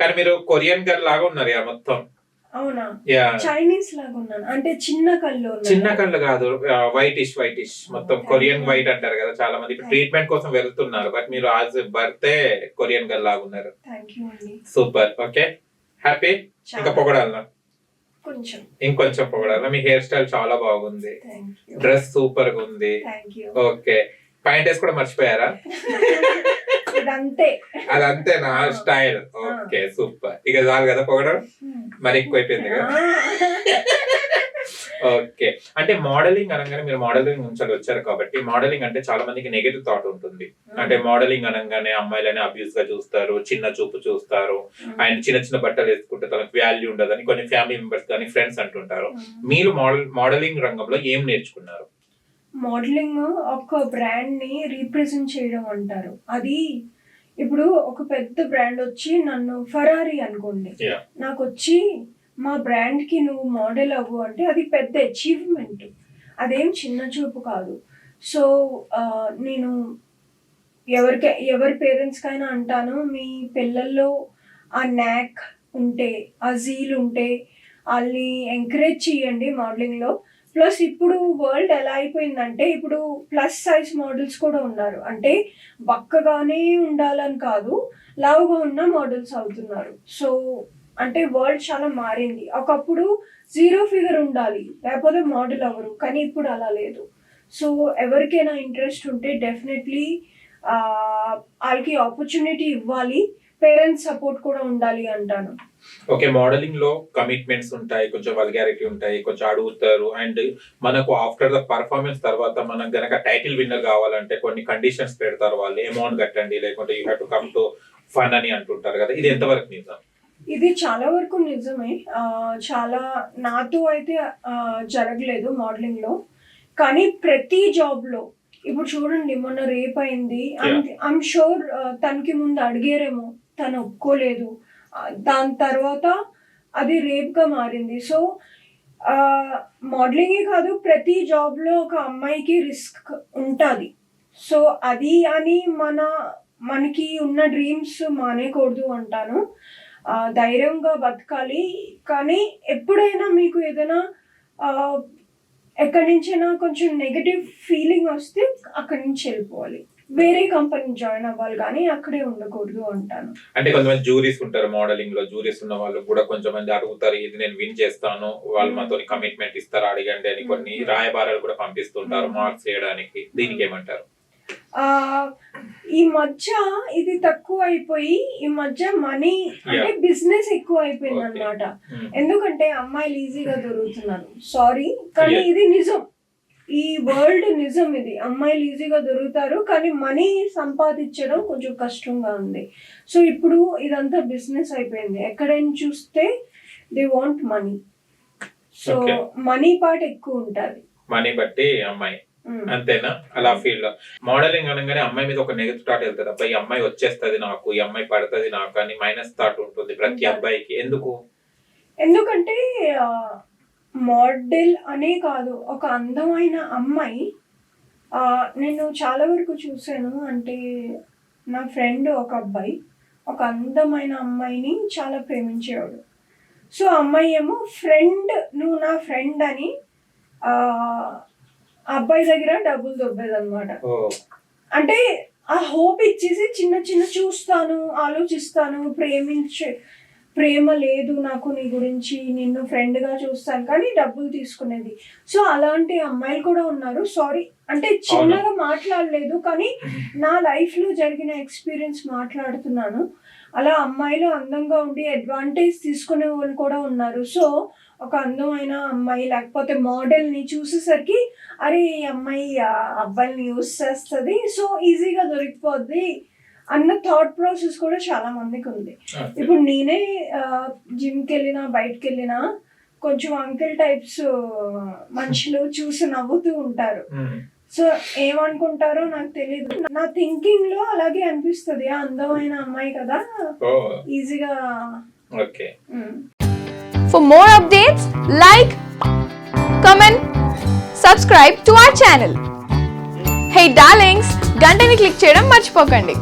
కానీ మీరు Korean girl లాగా ఉన్నారు యా మొత్తం. అవునా? యా. చైనీస్ లాగా ఉన్నాను. అంటే చిన్న కళ్ళు. చిన్న కళ్ళు కాదు వైట్ ఇష్ వైట్ ఇష్ మొత్తం కొరియన్. వైట్ అంటారు కదా చాలా మంది. ట్రీట్మెంట్ కోసం వెళ్తున్నారు బట్ మీరు ఆజ్ బర్తే కొరియన్ గర్ల్ లాగా ఉన్నారు. సూపర్ ఓకే హ్యాపీ ఇంకా పొగడాలనా? కొంచెం. ఇంకొంచెం పొగడాలనా? మీ హెయిర్ స్టైల్ చాలా బాగుంది. డ్రెస్ సూపర్గా ఉంది. ఓకే పాయింట్ వేసి కూడా మర్చిపోయారా? ఇదంతే. అది అంతే నా. స్టైల్. Okay super. ఇక చాలు కదా పొగడం? మరి ఎక్కువ అయిపోయింది కదా ఓకే. అంటే మోడలింగ్ అనగానే మీరు మోడలింగ్ నుంచి వచ్చారు కాబట్టి. మోడలింగ్ అంటే చాలా మందికి నెగటివ్ థాట్ ఉంటుంది. అంటే మోడలింగ్ అనగానే అమ్మాయిలని అబ్యూస్గా చూస్తారు చిన్న చూపు చూస్తారు. ఆయన చిన్న చిన్న బట్టలు వేసుకుంటే తనకు వాల్యూ ఉండదని కొన్ని ఫ్యామిలీ మెంబర్స్ కానీ ఫ్రెండ్స్ అంటుంటారు. మీరు మోడల్ మోడలింగ్ రంగంలో ఏం నేర్చుకున్నారు? మోడలింగ్ ఒక బ్రాండ్ని రీప్రజెంట్ చేయడం అంటారు. అది ఇప్పుడు ఒక పెద్ద బ్రాండ్ వచ్చి నన్ను ఫరారీ అనుకోండి. నాకు వచ్చి మా బ్రాండ్కి నువ్వు మోడల్ అవ్వు అంటే అది పెద్ద అచీవ్మెంట్ అదేం చిన్న చూపు కాదు. సో నేను ఎవరికి ఎవరి పేరెంట్స్ కైనా అంటాను మీ పిల్లల్లో ఆ నాక్ ఉంటే ఆ జీల్ ఉంటే వాళ్ళని ఎంకరేజ్ చేయండి మోడలింగ్లో ప్లస్ ఇప్పుడు వరల్డ్ ఎలా అయిపోయిందంటే ఇప్పుడు ప్లస్ సైజ్ మోడల్స్ కూడా ఉన్నారు. అంటే బక్కగానే ఉండాలని కాదు లావుగా ఉన్న మోడల్స్ అవుతున్నారు. సో అంటే వరల్డ్ చాలా మారింది. ఒకప్పుడు జీరో ఫిగర్ ఉండాలి లేకపోతే మోడల్ అవ్వరు. కానీ ఇప్పుడు అలా లేదు. సో ఎవరికైనా ఇంట్రెస్ట్ ఉంటే డెఫినెట్లీ వాళ్ళకి ఆపర్చునిటీ ఇవ్వాలి. పేరెంట్స్ సపోర్ట్ కూడా ఉండాలి అంటాను. ఓకే మోడలింగ్లో కమిట్మెంట్స్ ఉంటాయి కొంచెం వల్గారిటీ ఉంటాయి కొంచెం అడుగుతారు అండ్ మనకు ఆఫ్టర్ ద పర్ఫార్మెన్స్ తర్వాత మనకు గనక టైటిల్ విన్నర్ కావాలంటే కొన్ని కండిషన్స్ పెడతారు వాళ్ళు అమౌంట్ కట్టండి లేకుంటే you have to come to fun అని అంటుంటారు కదా. ఇది ఎంతవరకు నిజం? ఇది చాలా వరకు నిజమే. చాలా నాతో అయితే జరగలేదు మోడలింగ్లో. కానీ ప్రతి జాబ్లో ఇప్పుడు చూడండి మొన్న రేప్ అయింది ఐమ్ షూర్ తనకి ముందు అడిగారేమో తను ఒప్పుకోలేదు. దాని తర్వాత అది రేప్గా మారింది. సో మోడలింగే కాదు ప్రతి జాబ్లో ఒక అమ్మాయికి రిస్క్ ఉంటుంది. సో అది అని మన మనకి ఉన్న డ్రీమ్స్ మానేకూడదు అంటాను. ధైర్యంగా బతకాలి. కానీ ఎప్పుడైనా మీకు ఏదైనా ఎక్కడి నుంచైనా కొంచెం నెగటివ్ ఫీలింగ్ వస్తే అక్కడి నుంచి వెళ్ళిపోవాలి. వేరే కంపెనీ జాయిన్ అవ్వాలి కానీ అక్కడే ఉండకూడదు అంటాను అంటే కొంతమంది జూరీస్ ఉంటారు మోడలింగ్లో జూరీస్ ఉన్న వాళ్ళు కూడా కొంచెం మంది అడుగుతారు ఇది నేను విన్ చేస్తాను వాళ్ళు మాతో కమిట్మెంట్ ఇస్తారు అడగండి అని కొన్ని. రాయబారాలు కూడా పంపిస్తుంటారు. మార్క్స్ చేయడానికి దీనికి ఏమంటారు ఆ ఈ మధ్య ఇది తక్కువ అయిపోయి ఈ మధ్య మనీ అంటే బిజినెస్ ఎక్కువ అయిపోయింది. అనమాట. ఎందుకంటే అమ్మాయిలు ఈజీగా దొరుకుతున్నారు సారీ కానీ. ఇది నిజం ఈ వరల్డ్ నిజం ఇది. అమ్మాయిలు ఈజీగా దొరుకుతారు కానీ మనీ సంపాదించడం కొంచెం కష్టంగా ఉంది. సో ఇప్పుడు ఇదంతా బిజినెస్ అయిపోయింది. ఎక్కడైనా చూస్తే they want money so. Money part ఎక్కువ ఉంటుంది. మనీ బట్టి అమ్మాయి. అంతేనా? అలా ఫీల్లో. మోడలింగ్ అనగానే అమ్మాయి మీద ఒక నెగటివ్ థాట్ వెళ్తుంది. అబ్బాయి అమ్మాయి వచ్చేస్తది నాకు ఈ అమ్మాయి పడుతుంది నాకు అని మైనస్ థాట్ ఉంటుంది ప్రతి. అబ్బాయికి. ఎందుకు? ఎందుకంటే మోడల్ అనే కాదు ఒక అందమైన అమ్మాయి. నేను చాలా వరకు చూశాను అంటే నా ఫ్రెండ్ ఒక అబ్బాయి ఒక అందమైన అమ్మాయిని చాలా ప్రేమించేవాడు. సో అమ్మాయి ఏమో ఫ్రెండ్ నువ్వు నా ఫ్రెండ్ అని అబ్బాయి దగ్గర డబ్బులు దొబ్బేదన్నమాట. అంటే ఆ హోప్ ఇచ్చేసి చిన్న చిన్న చూస్తాను ఆలోచిస్తాను ప్రేమించే ప్రేమ లేదు నాకు నీ గురించి నిన్ను ఫ్రెండ్గా చూస్తాను కానీ డబ్బులు తీసుకునేది. సో అలాంటి అమ్మాయిలు కూడా ఉన్నారు. సారీ అంటే చిన్నగా మాట్లాడలేదు కానీ నా లైఫ్లో జరిగిన ఎక్స్పీరియన్స్ మాట్లాడుతున్నాను. అలా అమ్మాయిలు అందంగా ఉండి అడ్వాంటేజ్ తీసుకునే వాళ్ళు కూడా ఉన్నారు. సో ఒక అందమైన అమ్మాయి లేకపోతే మోడల్ని చూసేసరికి అరే ఈ అమ్మాయి అబ్బాయిని యూస్ చేస్తుంది. సో ఈజీగా దొరికిపోద్ది. అన్న థాట్ ప్రాసెస్ కూడా చాలా మందికి ఉంది. ఇప్పుడు నేనే జిమ్కి వెళ్ళినా బయటకు వెళ్ళినా కొంచెం అంకిల్ టైప్స్ మనుషులు చూసి నవ్వుతూ ఉంటారు. మ్మ్. సో ఏమనుకుంటారో నాకు తెలియదు నా థింకింగ్లో అలాగే అనిపిస్తుంది. అందమైన అమ్మాయి కదా. ఈజీగా okay. For more updates, like, comment, subscribe to our channel. Hey darlings, గంటని click చేయడం మర్చిపోకండి.